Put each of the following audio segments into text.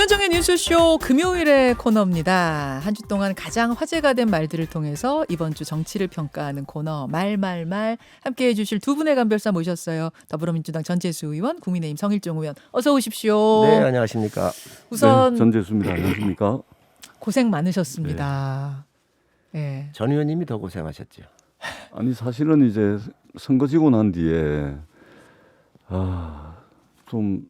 김현정의 뉴스쇼 금요일의 코너입니다. 한 주 동안 가장 화제가 된 말들을 통해서 이번 주 정치를 평가하는 코너 말말말 함께 해 주실 두 분의 간별사 모셨어요. 더불어민주당 전재수 의원, 국민의힘 성일종 의원 어서 오십시오. 네, 안녕하십니까. 우선 네, 전재수입니다. 안녕하십니까? 고생 많으셨습니다. 예. 전 의원님이 더 고생하셨죠. 아니 사실은 이제 선거 지고 난 뒤에 아좀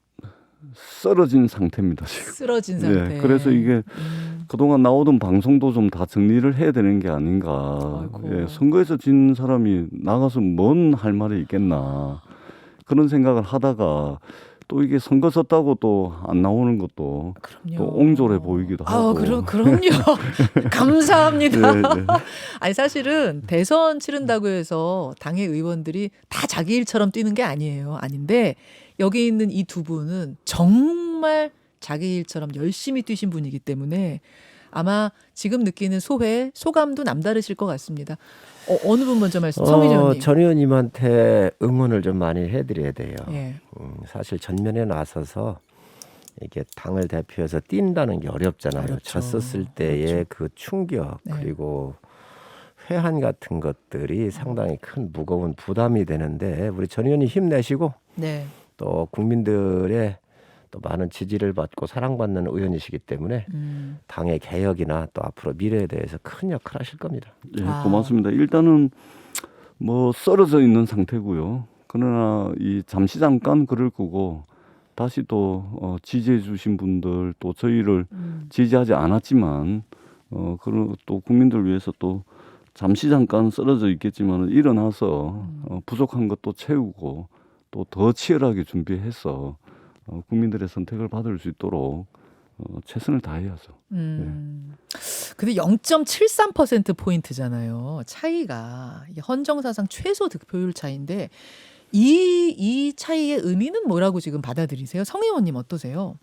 쓰러진 상태입니다 지금. 쓰러진 상태. 예, 그래서 이게 음, 그동안 나오던 방송도 좀 다 정리를 해야 되는 게 아닌가. 예, 선거에서 진 사람이 나가서 뭔 할 말이 있겠나 그런 생각을 하다가 또 이게 선거 썼다고 또 안 나오는 것도 그럼요. 또 옹졸해 보이기도 아, 하고. 그럼 그럼요. 감사합니다. 예, 예. 아니 사실은 대선 치른다고 해서 당의 의원들이 다 자기 일처럼 뛰는 게 아니에요. 아닌데 여기 있는 이 두 분은 정말 자기 일처럼 열심히 뛰신 분이기 때문에 아마 지금 느끼는 소회 소감도 남다르실 것 같습니다. 어, 어느 분 먼저 말씀? 어, 의원님. 전 의원님한테 응원을 좀 많이 해드려야 돼요. 예. 음, 사실 전면에 나서서 이게 당을 대표해서 뛴다는 게 어렵잖아요. 어렵죠. 졌었을 때의 그 충격 네. 그리고 회한 같은 것들이 상당히 큰 무거운 부담이 되는데 우리 전 의원님 힘내시고 네. 또 국민들의 또 많은 지지를 받고 사랑받는 의원이시기 때문에 음. 당의 개혁이나 또 앞으로 미래에 대해서 큰 역할 하실 겁니다. 예, 아. 고맙습니다. 일단은 뭐 썰어져 있는 상태고요. 그러나 이 잠시 잠깐 글을 끄고 다시 또 어, 지지해 주신 분들 또 저희를 음. 지지하지 않았지만 어 그런 또 국민들 위해서 또 잠시 잠깐 쓰러져 있겠지만 일어나서 음. 어, 부족한 것도 채우고 또 더 치열하게 준비해서 어, 국민들의 선택을 받을 수 있도록 어, 최선을 다해야죠. 음. 근데 0.73% 포인트잖아요. 차이가 이게 헌정 사상 최소 득표율 차이인데 이 이 차이의 의미는 뭐라고 지금 받아들이세요? 성 의원님 어떠세요?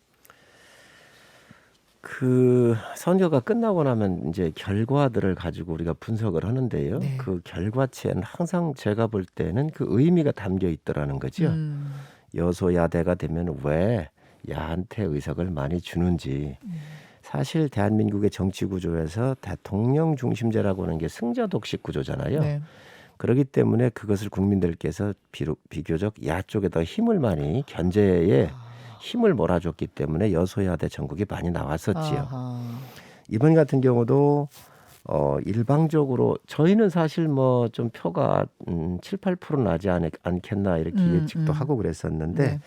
그 선거가 끝나고 나면 이제 결과들을 가지고 우리가 분석을 하는데요. 네. 그 결과치에는 항상 제가 볼 때는 그 의미가 담겨 있더라는 거죠. 음. 여소야대가 되면 왜 야한테 의석을 많이 주는지. 음. 사실 대한민국의 정치 구조에서 대통령 중심제라고 하는 게 승자 독식 구조잖아요. 네. 그렇기 때문에 그것을 국민들께서 비록 비교적 야 쪽에 더 힘을 많이 견제에 힘을 몰아줬기 때문에 여소야대 전국이 많이 나왔었지요. 아하. 이번 같은 경우도 어 일방적으로 저희는 사실 뭐 좀 표가 음, 7, 8% 나지 않, 않겠나 이렇게 음, 예측도 음. 하고 그랬었는데 네.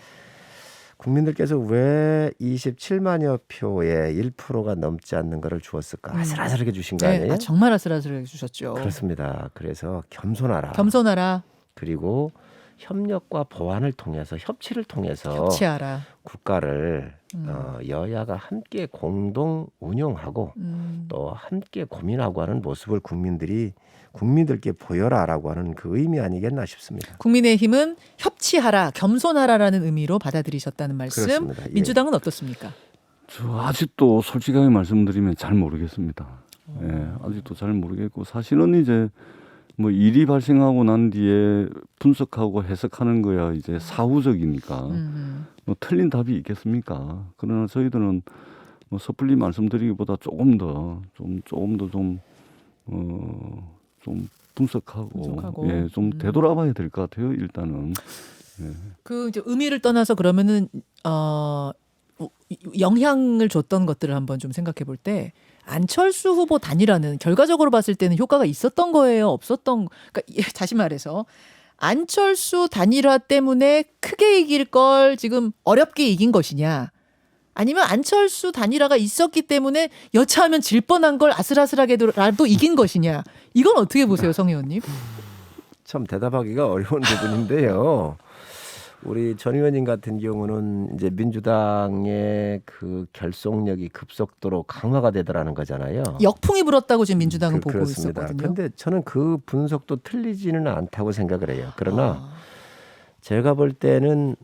국민들께서 왜 27만여 표에 1%가 넘지 않는 거를 주었을까? 음. 아슬아슬하게 주신 거 네. 아니에요? 아, 정말 아슬아슬하게 주셨죠. 그렇습니다. 그래서 겸손하라. 겸손하라, 그리고 협력과 보완을 통해서 협치를 통해서 협치하라. 국가를 음. 어, 여야가 함께 공동 운영하고 음. 또 함께 고민하고 하는 모습을 국민들이 국민들께 보여라라고 하는 그 의미 아니겠나 싶습니다. 국민의힘은 협치하라, 겸손하라라는 의미로 받아들이셨다는 말씀. 그렇습니다. 예. 민주당은 어떻습니까? 저 아직도 솔직하게 말씀드리면 잘 모르겠습니다. 예, 아직도 잘 모르겠고 사실은 이제 뭐 일이 발생하고 난 뒤에 분석하고 해석하는 거야 이제 사후적이니까 음. 뭐 틀린 답이 있겠습니까? 그러나 저희들은 뭐 섣불리 말씀드리기보다 조금 더 좀 조금 더좀 어 좀 분석하고, 분석하고. 예, 좀 음. 되돌아봐야 될 것 같아요. 일단은 그 이제 의미를 떠나서 그러면은 어 영향을 줬던 것들을 한번 좀 생각해 볼 때 안철수 후보 단일화는 결과적으로 봤을 때는 효과가 있었던 거예요, 없었던 그러니까 예, 다시 말해서 안철수 단일화 때문에 크게 이길 걸 지금 어렵게 이긴 것이냐? 아니면 안철수 단일화가 있었기 때문에 여차하면 질 뻔한 걸 아슬아슬하게라도 이긴 것이냐? 이건 어떻게 보세요, 성 의원님? 참 대답하기가 어려운 부분인데요. 우리 전 의원님 같은 경우는 이제 민주당의 그 결속력이 급속도로 강화가 되더라는 거잖아요. 역풍이 불었다고 지금 민주당은 그- 보고 그렇습니다. 있었거든요. 근데 저는 그 분석도 틀리지는 않다고 생각을 해요. 그러나 아. 제가 볼 때는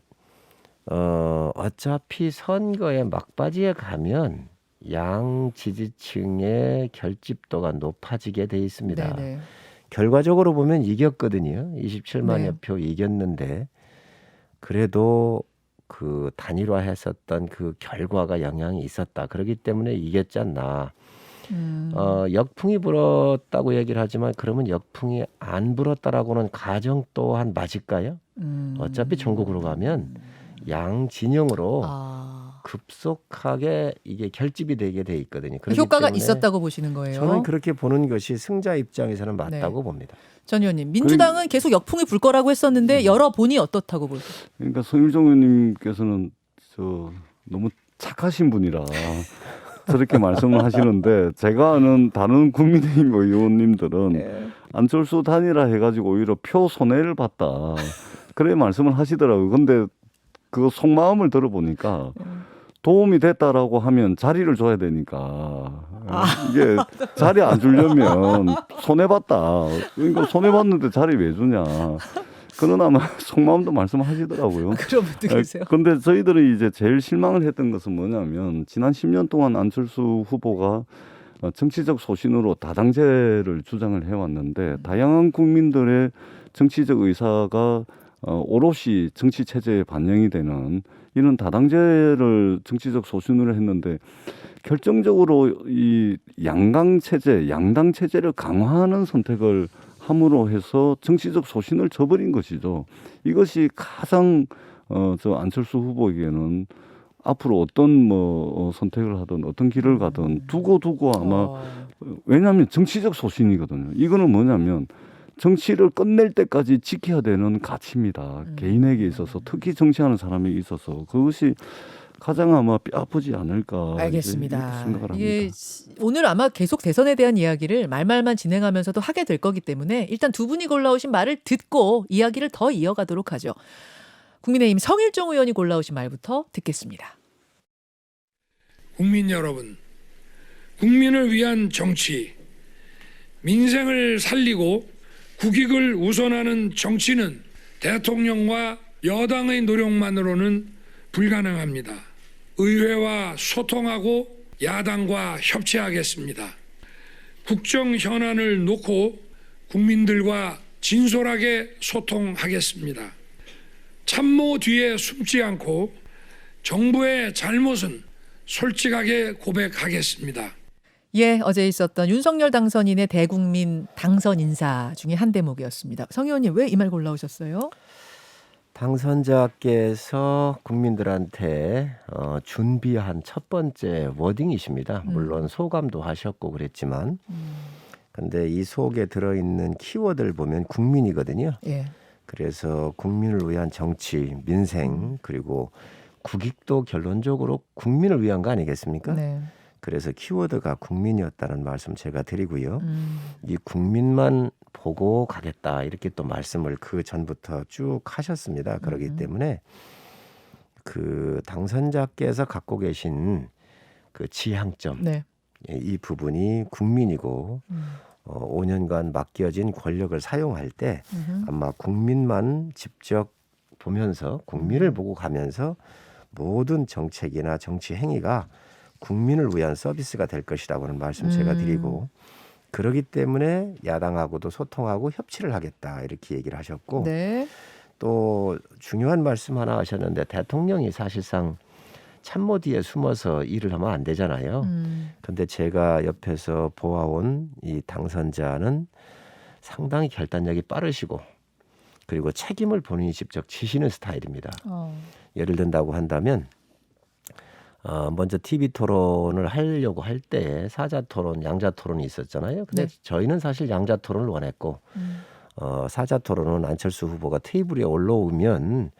어 어차피 선거의 막바지에 가면 양 지지층의 결집도가 높아지게 돼 있습니다. 네네. 결과적으로 보면 이겼거든요. 27만여 네. 표 이겼는데 그래도 그 단일화했었던 그 결과가 영향이 있었다. 그렇기 때문에 이겼지 않나. 음. 어, 역풍이 불었다고 얘기를 하지만 그러면 역풍이 안 불었다라고는 가정 또한 맞을까요? 음. 어차피 전국으로 가면 양 진영으로 아. 급속하게 이게 결집이 되게 돼 있거든요. 그렇기 효과가 때문에 있었다고 보시는 거예요. 저는 그렇게 보는 것이 승자 입장에서는 네. 맞다고 봅니다. 전 의원님, 민주당은 계속 역풍이 불 거라고 음. 했었는데 열어보니 어떻다고 보세요? 그러니까 성일종 의원님께서는 저 너무 착하신 분이라 저렇게 말씀을 하시는데 제가 아는 다른 국민의힘 의원님들은 네. 안철수 단일화 해가지고 오히려 표 손해를 봤다 그래 말씀을 하시더라고요. 근데 그 속마음을 들어보니까 도움이 됐다라고 하면 자리를 줘야 되니까 이게 자리 안 주려면 손해 봤다. 그러니까 손해 봤는데 자리 왜 주냐. 그러나 속마음도 말씀하시더라고요. 그런 분도 계세요. 근데 저희들이 이제 제일 실망을 했던 것은 뭐냐면 지난 10년 동안 안철수 후보가 어, 정치적 소신으로 다당제를 주장을 해왔는데 다양한 국민들의 정치적 의사가 어, 오롯이 정치 체제에 반영이 되는 이런 다당제를 정치적 소신으로 했는데 결정적으로 이 양강 체제, 양당 체제를 강화하는 선택을 함으로 해서 정치적 소신을 저버린 것이죠. 이것이 가장 어, 저 안철수 후보에게는 앞으로 어떤 뭐 어, 선택을 하든 어떤 길을 가든 두고 두고 아마 어. 왜냐하면 정치적 소신이거든요. 이거는 뭐냐면 정치를 끝낼 때까지 지켜야 되는 가치입니다. 음. 개인에게 있어서 특히 정치하는 사람에게 있어서 그것이 가장 아마 뼈 아프지 않을까 알겠습니다. 생각을 이게 합니다. 시- 오늘 아마 계속 대선에 대한 이야기를 말말만 진행하면서도 하게 될 거기 때문에 일단 두 분이 골라오신 말을 듣고 이야기를 더 이어가도록 하죠. 국민의힘 성일종 의원이 골라오신 말부터 듣겠습니다. 국민 여러분, 국민을 위한 정치, 민생을 살리고 국익을 우선하는 정치는 대통령과 여당의 노력만으로는 불가능합니다. 의회와 소통하고 야당과 협치하겠습니다. 국정 현안을 놓고 국민들과 진솔하게 소통하겠습니다. 참모 뒤에 숨지 않고 정부의 잘못은 솔직하게 고백하겠습니다. 예, 어제 있었던 윤석열 당선인의 대국민 당선 인사 중에 한 대목이었습니다. 성 의원님 왜 이 말 골라오셨어요? 당선자께서 국민들한테 어, 준비한 첫 번째 워딩이십니다. 음. 물론 소감도 하셨고 그랬지만, 음, 근데 이 속에 들어있는 키워드를 보면 국민이거든요. 예. 그래서 국민을 위한 정치, 민생 그리고 국익도 결론적으로 국민을 위한 거 아니겠습니까? 네. 그래서 키워드가 국민이었다는 말씀 제가 드리고요. 음, 이 국민만 보고 가겠다 이렇게 또 말씀을 그 전부터 쭉 하셨습니다. 그렇기 음. 때문에 그 당선자께서 갖고 계신 그 지향점 네. 이 부분이 국민이고 음, 어, 5년간 맡겨진 권력을 사용할 때 음흠. 아마 국민만 직접 보면서 국민을 음. 보고 가면서 모든 정책이나 정치 행위가 국민을 위한 서비스가 될 것이라고는 말씀 제가 음. 드리고 그러기 때문에 야당하고도 소통하고 협치를 하겠다 이렇게 얘기를 하셨고 네. 또 중요한 말씀 하나 하셨는데 대통령이 사실상 참모 뒤에 숨어서 일을 하면 안 되잖아요. 음, 근데 제가 옆에서 보아온 이 당선자는 상당히 결단력이 빠르시고 그리고 책임을 본인이 직접 지시는 스타일입니다. 어, 예를 든다고 한다면 어, 먼저 TV 토론을 하려고 할 때 사자 토론, 양자 토론이 있었잖아요. 근데 네. 저희는 사실 양자 토론을 원했고 음, 어, 사자 토론은 안철수 후보가 테이블 위에 올라오면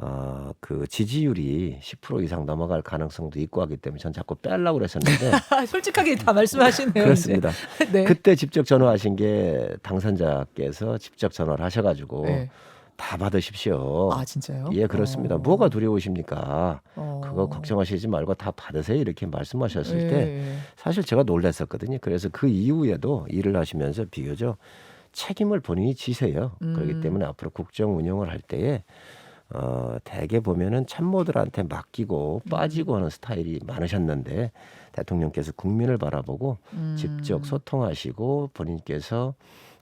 어, 그 지지율이 10% 이상 넘어갈 가능성도 있고 하기 때문에 전 자꾸 빼려고 그랬었는데 아, 솔직하게 다 말씀하시네요. 그렇습니다. 네. 그때 직접 전화하신 게 당선자께서 직접 전화를 하셔가지고 네. 다 받으십시오. 아 진짜요? 예, 그렇습니다. 어. 뭐가 두려우십니까? 어. 그거 걱정하시지 말고 다 받으세요. 이렇게 말씀하셨을 예, 때 예. 사실 제가 놀랐었거든요. 그래서 그 이후에도 일을 하시면서 비교적 책임을 본인이 지세요. 음. 그렇기 때문에 앞으로 국정 운영을 할 때에 어, 대개 보면은 참모들한테 맡기고 음. 빠지고 하는 스타일이 많으셨는데 대통령께서 국민을 바라보고 음. 직접 소통하시고 본인께서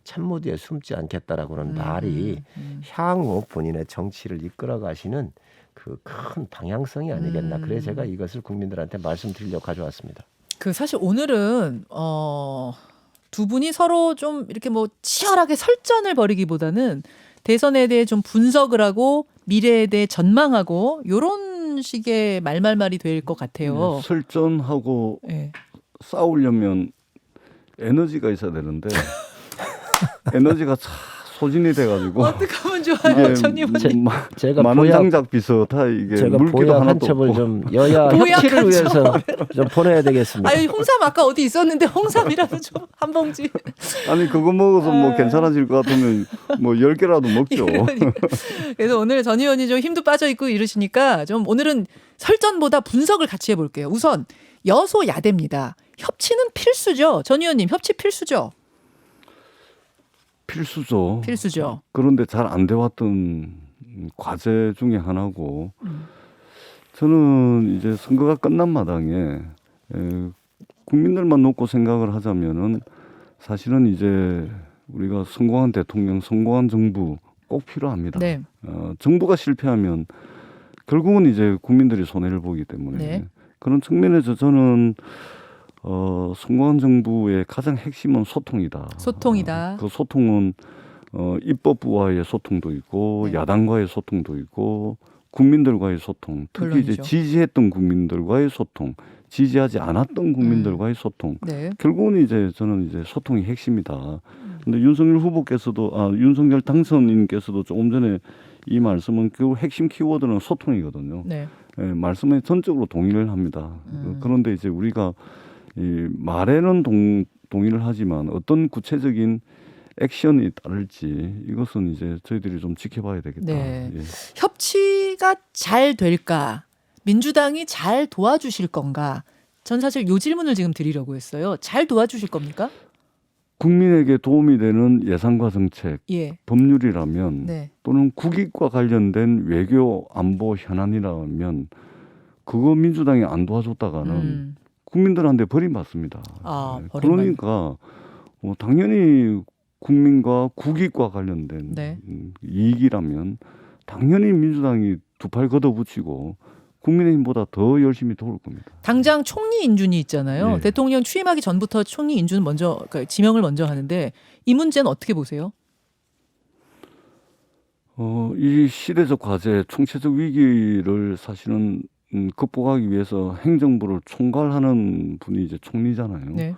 참모 뒤에 숨지 않겠다라고는 음, 말이 음. 향후 본인의 정치를 이끌어 가시는 그 큰 방향성이 아니겠나. 음. 그래 제가 이것을 국민들한테 말씀드리려고 가져왔습니다. 그 사실 오늘은 어, 두 분이 서로 좀 이렇게 뭐 치열하게 설전을 벌이기보다는 대선에 대해 좀 분석을 하고 미래에 대해 전망하고 요런 식의 말말말이 될 것 같아요. 네, 설전하고 예. 싸우려면 에너지가 있어야 되는데 에너지가 차 소진이 돼가지고 어떡하면 좋아요, 전 의원님. 마- 제가 많은 보약 장작 비슷하 이게 제가 물기도 하나도 첩을 없고 좀 여야 협치를 한 위해서 좀 보내야 되겠습니다. 아유 홍삼 아까 어디 있었는데 홍삼이라도 좀 한 봉지. 아니 그거 먹어서 뭐 아. 괜찮아질 것 같으면 뭐 열 개라도 먹죠. 그래서 오늘 전 의원이 좀 힘도 빠져 있고 이러시니까 좀 오늘은 설전보다 분석을 같이 해볼게요. 우선 여소야대입니다. 협치는 필수죠. 전 의원님 협치 필수죠. 필수죠. 필수죠. 그런데 잘 안 돼 왔던 과제 중에 하나고 음. 저는 이제 선거가 끝난 마당에 에, 국민들만 놓고 생각을 하자면은 사실은 이제 우리가 성공한 대통령, 성공한 정부 꼭 필요합니다. 네. 어, 정부가 실패하면 결국은 이제 국민들이 손해를 보기 때문에 네. 그런 측면에서 저는 어, 성공한 정부의 가장 핵심은 소통이다. 소통이다. 어, 그 소통은 어, 입법부와의 소통도 있고 네. 야당과의 소통도 있고 국민들과의 소통, 특히 이제 물론이죠. 지지했던 국민들과의 소통, 지지하지 않았던 국민들과의 소통. 네. 결국은 이제 저는 이제 소통이 핵심이다. 음. 근데 윤석열 후보께서도 아 윤석열 당선인께서도 조금 전에 이 말씀은 그 핵심 키워드는 소통이거든요. 네. 예, 말씀에 전적으로 동의를 합니다. 음. 그런데 이제 우리가 이 말에는 동, 동의를 하지만 어떤 구체적인 액션이 따를지 이것은 이제 저희들이 좀 지켜봐야 되겠다. 네. 예. 협치가 잘 될까? 민주당이 잘 도와주실 건가? 전 사실 요 질문을 지금 드리려고 했어요. 잘 도와주실 겁니까? 국민에게 도움이 되는 예산과 정책, 예. 법률이라면 네. 또는 국익과 관련된 외교 안보 현안이라면 그거 민주당이 안 도와줬다가는 음. 국민들한테 버림받습니다. 아, 예, 버림받- 그러니까 어, 당연히 국민과 국익과 관련된 네. 음, 이익이라면 당연히 민주당이 두 팔 걷어붙이고 국민의힘보다 더 열심히 도울 겁니다. 당장 총리 인준이 있잖아요. 예. 대통령 취임하기 전부터 총리 인준 먼저 그러니까 지명을 먼저 하는데 이 문제는 어떻게 보세요? 어, 이 시대적 과제, 총체적 위기를 사실은 음, 극복하기 위해서 행정부를 총괄하는 분이 이제 총리잖아요. 네.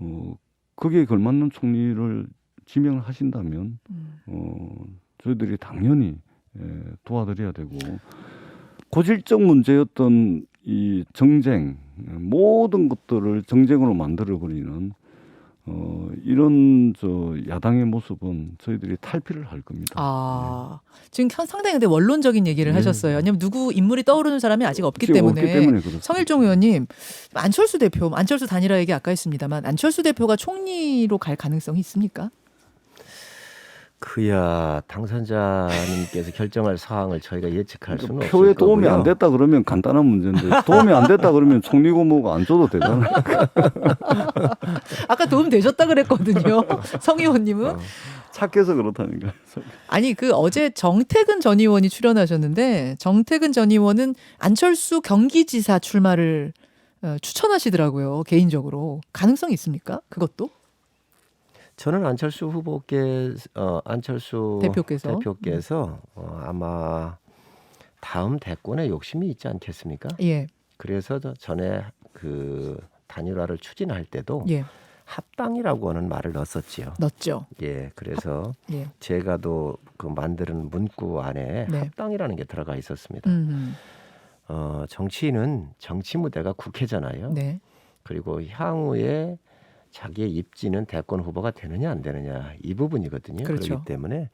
어, 거기에 걸맞는 총리를 지명을 하신다면 음. 어, 저희들이 당연히 예, 도와드려야 되고 고질적 문제였던 이 정쟁 모든 것들을 정쟁으로 만들어 버리는 어, 이런 저 야당의 모습은 저희들이 탈피를 할 겁니다. 아 지금 현- 상당히 근데 원론적인 얘기를 네. 하셨어요. 왜냐하면 누구 인물이 떠오르는 사람이 아직 없기 지금 때문에. 없기 때문에 그렇습니다. 성일종 의원님, 안철수 대표, 안철수 단일화 얘기 아까 했습니다만 안철수 대표가 총리로 갈 가능성이 있습니까? 그야 당선자님께서 결정할 사항을 저희가 예측할 수는 그러니까 없을 표에 도움이 거고요. 안 됐다 그러면 간단한 문제인데 도움이 안 됐다 그러면 총리 고모가 안 줘도 되잖아요. 아까 도움 되셨다 그랬거든요. 성 의원님은 어. 착해서 그렇다니까. 아니 그 어제 정태근 전 의원이 출연하셨는데 정태근 전 의원은 안철수 경기지사 출마를 어, 추천하시더라고요 개인적으로 가능성 이 있습니까? 그것도 저는 안철수 후보께 어, 안철수 대표께서? 대표께서 어, 아마 다음 대권에 욕심이 있지 않겠습니까? 예 그래서 저 전에 그 단일화를 추진할 때도 예, 합당이라고 하는 말을 넣었었지요. 넣었죠. 예, 그래서 예, 제가도 그 만드는 문구 안에 네. 합당이라는 게 들어가 있었습니다. 음, 어, 정치인은 정치 무대가 국회잖아요. 네, 그리고 향후에 자기의 입지는 대권 후보가 되느냐 안 되느냐 이 부분이거든요. 그렇죠. 그렇기 때문에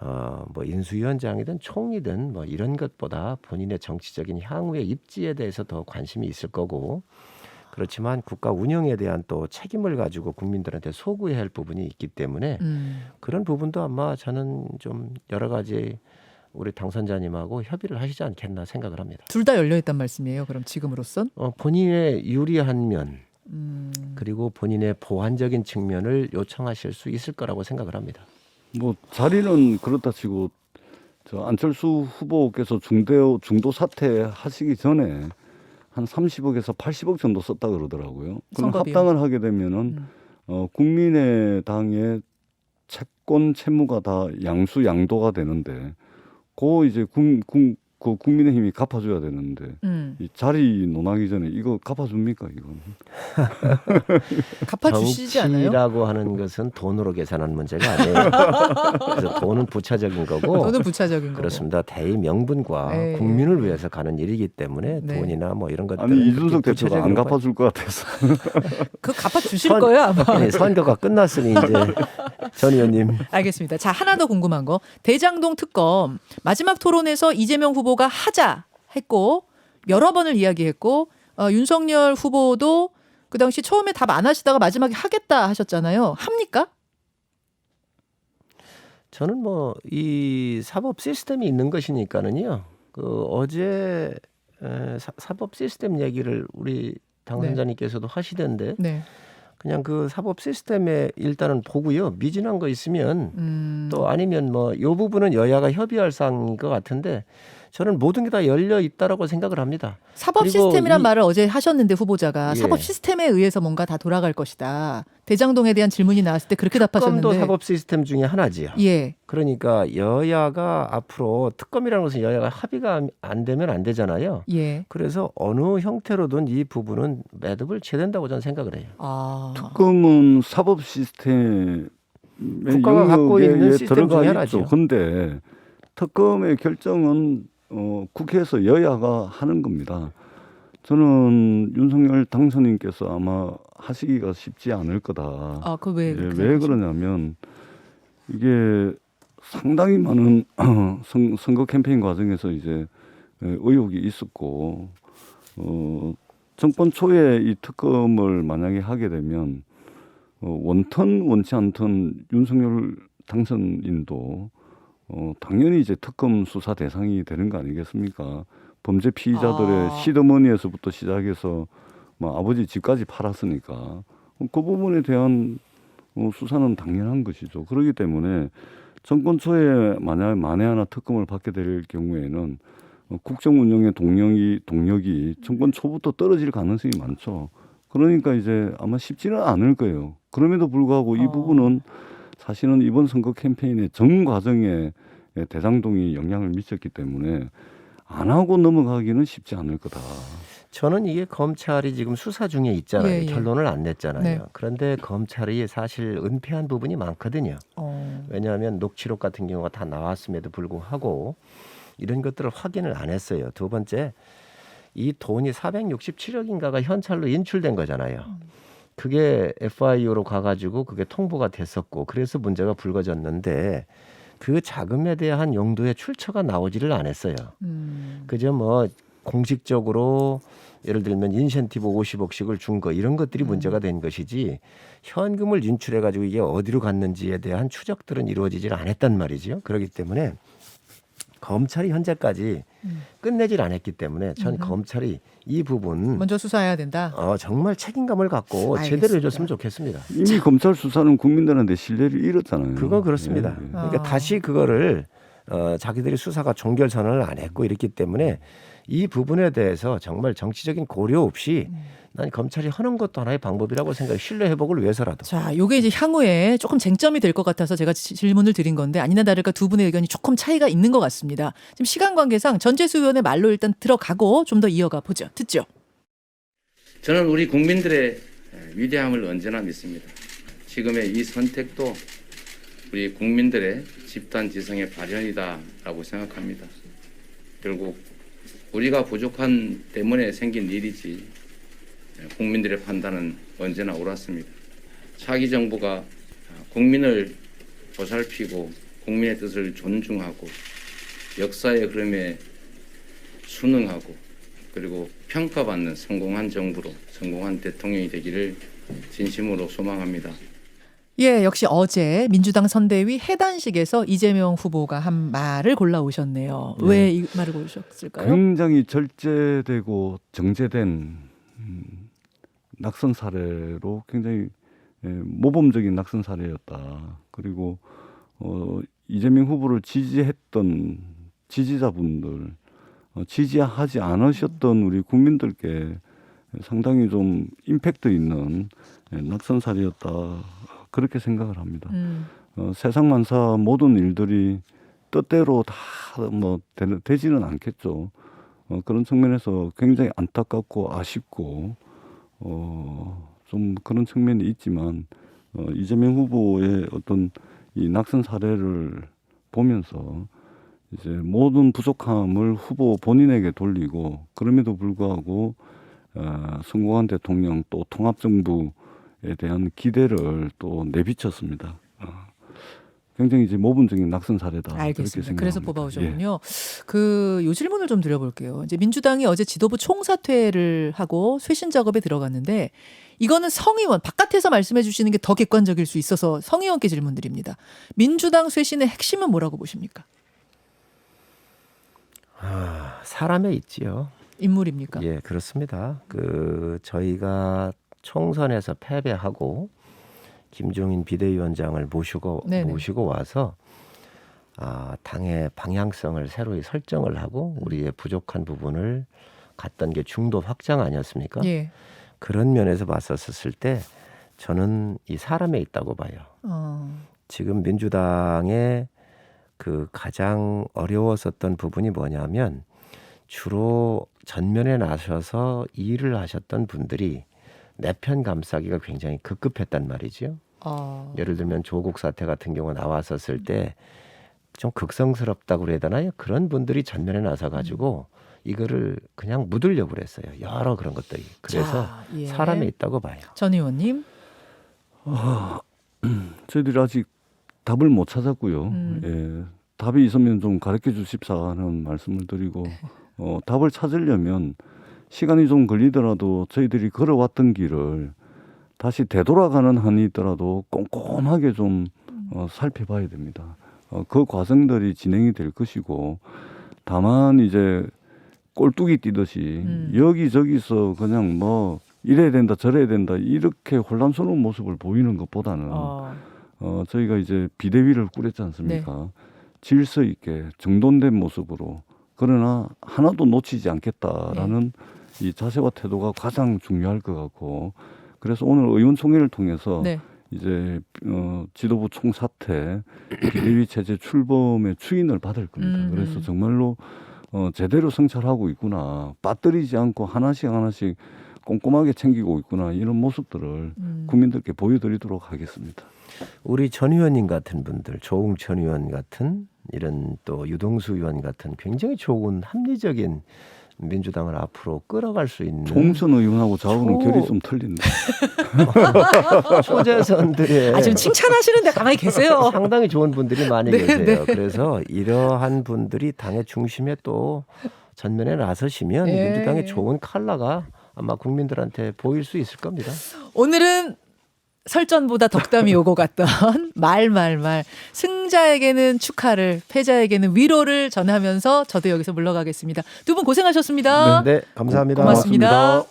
어, 뭐 인수위원장이든 총리든 뭐 이런 것보다 본인의 정치적인 향후의 입지에 대해서 더 관심이 있을 거고 그렇지만 국가 운영에 대한 또 책임을 가지고 국민들한테 소구해야 할 부분이 있기 때문에 음, 그런 부분도 아마 저는 좀 여러 가지 우리 당선자님하고 협의를 하시지 않겠나 생각을 합니다. 둘 다 열려 있단 말씀이에요. 그럼 지금으로선 어, 본인의 유리한 면 음, 그리고 본인의 보완적인 측면을 요청하실 수 있을 거라고 생각을 합니다. 뭐 자리는 그렇다 치고 저 안철수 후보께서 중도 중도 사퇴 하시기 전에 한 30억에서 80억 정도 썼다 그러더라고요. 그럼. 합당을 하게 되면은 음. 어, 국민의당의 채권 채무가 다 양수 양도가 되는데 그 이제 국, 국, 그 국민의힘이 갚아줘야 되는데 음. 이 자리 논하기 전에 이거 갚아줍니까 이건? 갚아주시지 않아요? 정치라고 하는 것은 돈으로 계산하는 문제가 아니에요. 그래서 돈은 부차적인 거고 돈은 부차적인 거고. 그렇습니다. 대의 명분과 네. 국민을 위해서 가는 일이기 때문에 네. 돈이나 뭐 이런 것들 아니 이준석 대표가 안 갚아줄 것 같아서 그 갚아주실 선- 거예요 아마. 아니, 선거가 끝났으니 이제 전 의원님 알겠습니다. 자 하나 더 궁금한 거 대장동 특검 마지막 토론에서 이재명 후보 가 하자 했고 여러 번을 이야기했고 어, 윤석열 후보도 그 당시 처음에 답 안 하시다가 마지막에 하겠다 하셨잖아요. 합니까? 저는 뭐 이 사법 시스템이 있는 것이니까는요. 그 어제 에, 사, 사법 시스템 얘기를 우리 당선자님께서도 하시던데 네. 그냥 그 사법 시스템에 일단은 보고요. 미진한 거 있으면 음, 또 아니면 뭐 요 부분은 여야가 협의할 사항인 것 같은데 저는 모든 게 다 열려 있다라고 생각을 합니다. 사법 시스템이란 이- 말을 어제 하셨는데 후보자가 예. 사법 시스템에 의해서 뭔가 다 돌아갈 것이다. 대장동에 대한 질문이 나왔을 때 그렇게 특검도 답하셨는데. 사법 시스템 중에 하나지요. 예. 그러니까 여야가 앞으로 특검이라는 것은 여야가 합의가 안- 안 되면 안 되잖아요. 예. 그래서 어느 형태로든 이 부분은 매듭을 쳐야 된다고 저는 생각을 해요. 아. 특검은 사법 시스템의 국가가 갖고 있는 시스템 들어가 중에. 하나죠. 근데 특검의 결정은 어, 국회에서 여야가 하는 겁니다. 저는 윤석열 당선인께서 아마 하시기가 쉽지 않을 거다. 아, 그왜 예, 왜 그러냐면 이게 상당히 많은 선, 선거 캠페인 과정에서 이제 예, 의혹이 있었고 어, 정권 초에 이 특검을 만약에 하게 되면 어, 원턴 원치 않던 윤석열 당선인도 어, 당연히 이제 특검 수사 대상이 되는 거 아니겠습니까? 범죄 피의자들의 아. 시드머니에서부터 시작해서 뭐 아버지 집까지 팔았으니까 어, 그 부분에 대한 어, 수사는 당연한 것이죠. 그렇기 때문에 정권 초에 만약 만에 하나 특검을 받게 될 경우에는 어, 국정 운영의 동력이 동력이 정권 초부터 떨어질 가능성이 많죠. 그러니까 이제 아마 쉽지는 않을 거예요. 그럼에도 불구하고 이 어. 부분은 사실은 이번 선거 캠페인의 전 과정에 대장동이 영향을 미쳤기 때문에 안 하고 넘어가기는 쉽지 않을 거다. 저는 이게 검찰이 지금 수사 중에 있잖아요. 예, 예. 결론을 안 냈잖아요. 네. 그런데 검찰이 사실 은폐한 부분이 많거든요. 어. 왜냐하면 녹취록 같은 경우가 다 나왔음에도 불구하고 이런 것들을 확인을 안 했어요. 두 번째, 이 돈이 467억인가가 현찰로 인출된 거잖아요. 그게 FIU로 가가지고 그게 통보가 됐었고 그래서 문제가 불거졌는데 그 자금에 대한 용도의 출처가 나오지를 않았어요. 음. 그저 뭐 공식적으로 예를 들면 인센티브 50억씩을 준 거 이런 것들이 문제가 된 것이지 현금을 인출해 가지고 이게 어디로 갔는지에 대한 추적들은 이루어지질 않았단 말이죠. 그렇기 때문에 검찰이 현재까지 음. 끝내질 않았기 때문에 전 음흠. 검찰이 이 부분 먼저 수사해야 된다. 어, 정말 책임감을 갖고 알겠습니다. 제대로 해줬으면 좋겠습니다. 이미 검찰 수사는 국민들한테 신뢰를 잃었잖아요. 그건 그렇습니다. 예, 예. 그러니까 아. 다시 그거를 어, 자기들이 수사가 종결선언을 안 했고 이랬기 때문에 이 부분에 대해서 정말 정치적인 고려 없이 음. 난 검찰이 하는 것도 하나의 방법이라고 생각해 신뢰 회복을 위해서라도. 자, 요게 이제 향후에 조금 쟁점이 될 것 같아서 제가 지- 질문을 드린 건데 아니나 다를까 두 분의 의견이 조금 차이가 있는 것 같습니다. 지금 시간 관계상 전재수 의원의 말로 일단 들어가고 좀 더 이어가 보죠. 듣죠. 저는 우리 국민들의 위대함을 언제나 믿습니다. 지금의 이 선택도 우리 국민들의 집단 지성의 발현이다라고 생각합니다. 결국 우리가 부족한 때문에 생긴 일이지 국민들의 판단은 언제나 옳았습니다. 차기 정부가 국민을 보살피고 국민의 뜻을 존중하고 역사의 흐름에 순응하고 그리고 평가받는 성공한 정부로 성공한 대통령이 되기를 진심으로 소망합니다. 예, 역시 어제 민주당 선대위 해단식에서 이재명 후보가 한 말을 골라 오셨네요. 왜이 말을 고르셨을까요? 굉장히 절제되고 정제된 음, 낙선 사례로 굉장히 예, 모범적인 낙선 사례였다. 그리고 어, 이재명 후보를 지지했던 지지자분들 어, 지지하지 않으셨던 우리 국민들께 상당히 좀 임팩트 있는 예, 낙선살이었다 그렇게 생각을 합니다. 음. 어, 세상 만사 모든 일들이 뜻대로 다 뭐 되지는 않겠죠. 어, 그런 측면에서 굉장히 안타깝고 아쉽고 어, 좀 그런 측면이 있지만 어, 이재명 후보의 어떤 이 낙선 사례를 보면서 이제 모든 부족함을 후보 본인에게 돌리고 그럼에도 불구하고 어, 성공한 대통령 또 통합 정부에 대한 기대를 또 내비쳤습니다. 어, 굉장히 이제 모범적인 낙선 사례다. 알겠습니다. 그래서. 뽑아오셨군요. 그요 질문을 좀 드려볼게요. 이제 민주당이 어제 지도부 총사퇴를 하고 쇄신 작업에 들어갔는데 이거는 성의원 바깥에서 말씀해 주시는 게 더 객관적일 수 있어서 성의원께 질문드립니다. 민주당 쇄신의 핵심은 뭐라고 보십니까? 아, 사람에 있지요. 인물입니까? 예, 그렇습니다. 그 저희가 총선에서 패배하고 김종인 비대위원장을 모시고 네네. 모시고 와서 아, 당의 방향성을 새로이 설정을 하고 우리의 부족한 부분을 갔던 게 중도 확장 아니었습니까? 예. 그런 면에서 봤었을 때 저는 이 사람에 있다고 봐요. 어, 지금 민주당의 그 가장 어려웠었던 부분이 뭐냐면 주로 전면에 나서서 일을 하셨던 분들이 내 편 감싸기가 굉장히 급급했단 말이지요. 어, 예를 들면 조국 사태 같은 경우 나왔었을 때 좀 극성스럽다고 그래야 되나요? 그런 분들이 전면에 나서 가지고 이거를 그냥 묻으려고 그랬어요. 여러 그런 것들이. 그래서 자, 예. 사람에 있다고 봐요. 전 의원님. 저희들이 아직 답을 못 찾았고요. 음. 예, 답이 있으면 좀 가르쳐 주십사 하는 말씀을 드리고 어, 답을 찾으려면 시간이 좀 걸리더라도 저희들이 걸어왔던 길을 다시 되돌아가는 한이 있더라도 꼼꼼하게 좀 어, 살펴봐야 됩니다. 어, 그 과정들이 진행이 될 것이고 다만 이제 꼴뚜기 뛰듯이 음. 여기저기서 그냥 뭐 이래야 된다 저래야 된다 이렇게 혼란스러운 모습을 보이는 것보다는 어, 어, 저희가 이제 비대위를 꾸렸지 않습니까? 질서 있게 정돈된 모습으로 그러나 하나도 놓치지 않겠다라는 이 자세와 태도가 가장 중요할 것 같고 그래서 오늘 의원총회를 통해서 네. 이제 어, 지도부 총사퇴 비대위 체제 출범의 추인을 받을 겁니다. 음. 그래서 정말로 어, 제대로 성찰하고 있구나 빠뜨리지 않고 하나씩 하나씩 꼼꼼하게 챙기고 있구나 이런 모습들을 음. 국민들께 보여드리도록 하겠습니다. 우리 전 의원님 같은 분들, 조웅천 의원 같은 이런 또 유동수 의원 같은 굉장히 좋은 합리적인 민주당을 앞으로 끌어갈 수 있는 총선 의원하고 저하고는 초- 결이 좀 틀린데. 초재선들의 아 지금 칭찬하시는데 가만히 계세요. 상당히 좋은 분들이 많이 네, 계세요. 그래서 이러한 분들이 당의 중심에 또 전면에 나서시면 예. 민주당의 좋은 컬러가 아마 국민들한테 보일 수 있을 겁니다. 오늘은 설전보다 덕담이 오고 갔던 말 말 말 승자에게는 축하를 패자에게는 위로를 전하면서 저도 여기서 물러가겠습니다. 두 분 고생하셨습니다. 네, 감사합니다. 고 맙습니다.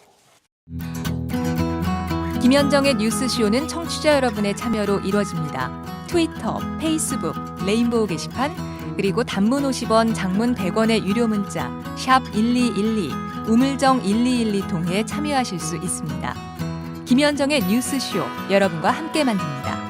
김현정의 뉴스쇼는 청취자 여러분의 참여로 이루어집니다. 트위터, 페이스북, 레인보우 게시판, 그리고 단문 50원, 장문 100원의 유료 문자 샵 1212, 우물정 1212 통해 참여하실 수 있습니다. 김현정의 뉴스쇼 여러분과 함께 만듭니다.